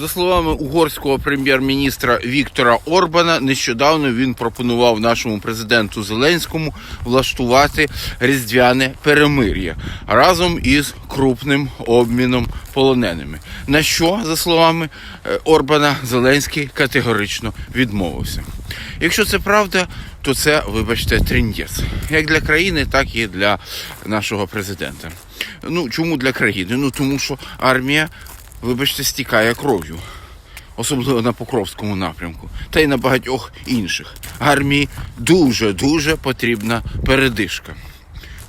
За словами угорського прем'єр-міністра Віктора Орбана, нещодавно він пропонував нашому президенту Зеленському влаштувати різдвяне перемир'я разом із крупним обміном полоненими. На що, за словами е, Орбана, Зеленський категорично відмовився. Якщо це правда, то це, вибачте, трендець. Як для країни, так і для нашого президента. Ну чому для країни? Ну тому що армія вибачте, стікає кров'ю, особливо на Покровському напрямку, та й на багатьох інших. Армії дуже-дуже потрібна передишка.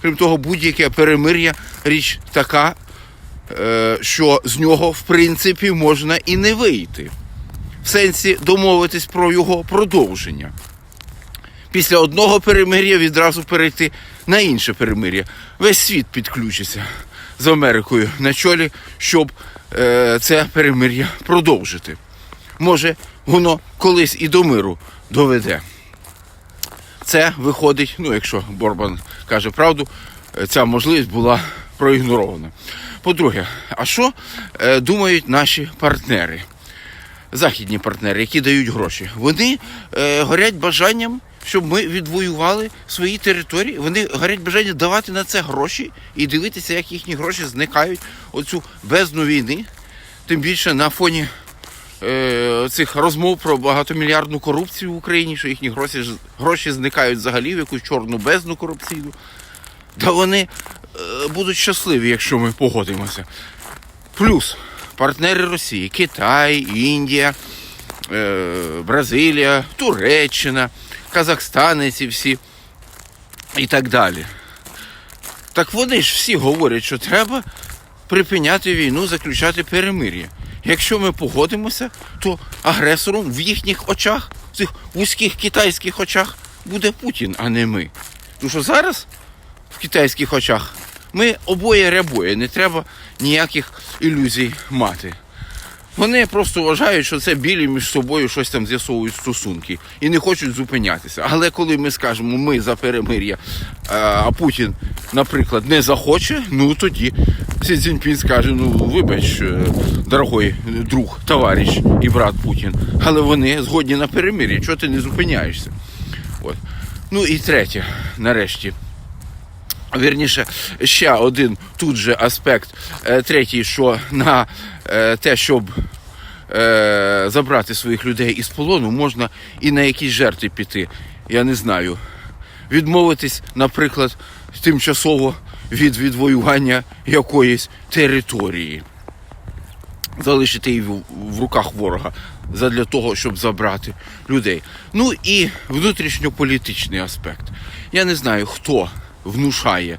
Крім того, будь-яке перемир'я річ така, е, що з нього, в принципі, можна і не вийти. В сенсі домовитись про його продовження. Після одного перемир'я відразу перейти на інше перемир'я. Весь світ підключиться з Америкою на чолі, щоб це перемир'я продовжити. Може, воно колись і до миру доведе. Це виходить, ну якщо Борбан каже правду, е, ця можливість була проігнорована. По-друге, а що е, думають наші партнери? західні партнери, які дають гроші, вони е, горять бажанням, щоб ми відвоювали свої території. Вони горять бажанням давати на це гроші і дивитися, як їхні гроші зникають оцю бездну війни. Тим більше на фоні е, цих розмов про багатомільярдну корупцію в Україні, що їхні гроші, гроші зникають взагалі в якусь чорну бездну корупційну. Та вони е, будуть щасливі, якщо ми погодимося. Плюс партнери Росії Китай, Індія, е, Бразилія, Туреччина, Казахстан, ці всі і так далі. Так вони ж всі говорять, що треба припиняти війну, заключати перемир'я. Якщо ми погодимося, то агресором в їхніх очах, в цих вузьких китайських очах, буде Путін, а не ми. Тому що зараз в китайських очах ми обоє рябоє, не треба ніяких ілюзій мати. Вони просто вважають, що це білі між собою щось там з'ясовують стосунки і не хочуть зупинятися. Але коли ми скажемо ми за перемир'я, а- а Путін, наприклад, не захоче, ну тоді Сі Цзіньпін скаже: ну вибач, е, дорогой друг, товариш і брат Путін. Але вони згодні на перемир'я. Чого ти не зупиняєшся? От. Ну і третє, нарешті. Вірніше, ще один тут же аспект, е, третій, що на е, те, щоб е, забрати своїх людей із полону, можна і на якісь жертви піти. Я не знаю. Відмовитись, наприклад, тимчасово від відвоювання якоїсь території. Залишити її в, руках ворога задля того, щоб забрати людей. Ну і внутрішньополітичний аспект. Я не знаю, хто внушає,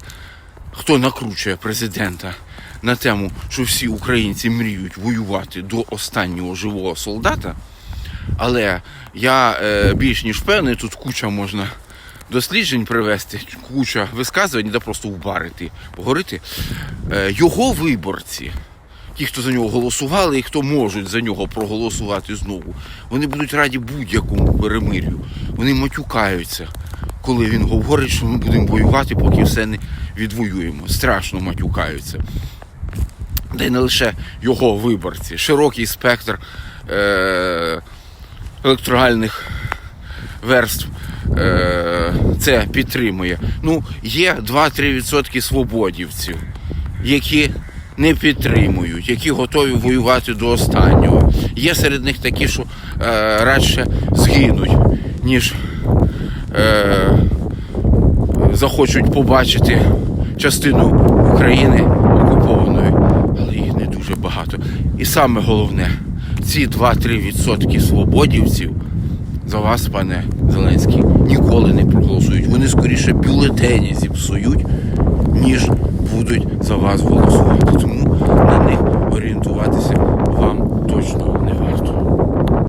хто накручує президента на тему, що всі українці мріють воювати до останнього живого солдата. Але я е, більш ніж певний, тут куча можна досліджень привести, куча висказувань, де просто вбарити, поговорити. Е, його виборці, ті, хто за нього голосували і хто можуть за нього проголосувати знову, вони будуть раді будь-якому перемир'ю. Вони матюкаються, коли він говорить, що ми будемо воювати, поки все не відвоюємо. Страшно матюкаються. Та й не лише його виборці, широкий спектр е- електоральних верств е- це підтримує. Ну, є 2-3% свободівців, які не підтримують, які готові воювати до останнього. Є серед них такі, що е- радше згинуть, ніж е- захочуть побачити частину України окупованою, але їх не дуже багато. І саме головне, ці 2-3% свободівців за вас, пане Зеленський, ніколи не проголосують. Вони скоріше бюлетені зіпсують, ніж будуть за вас голосувати. Тому на них орієнтуватися вам точно не варто.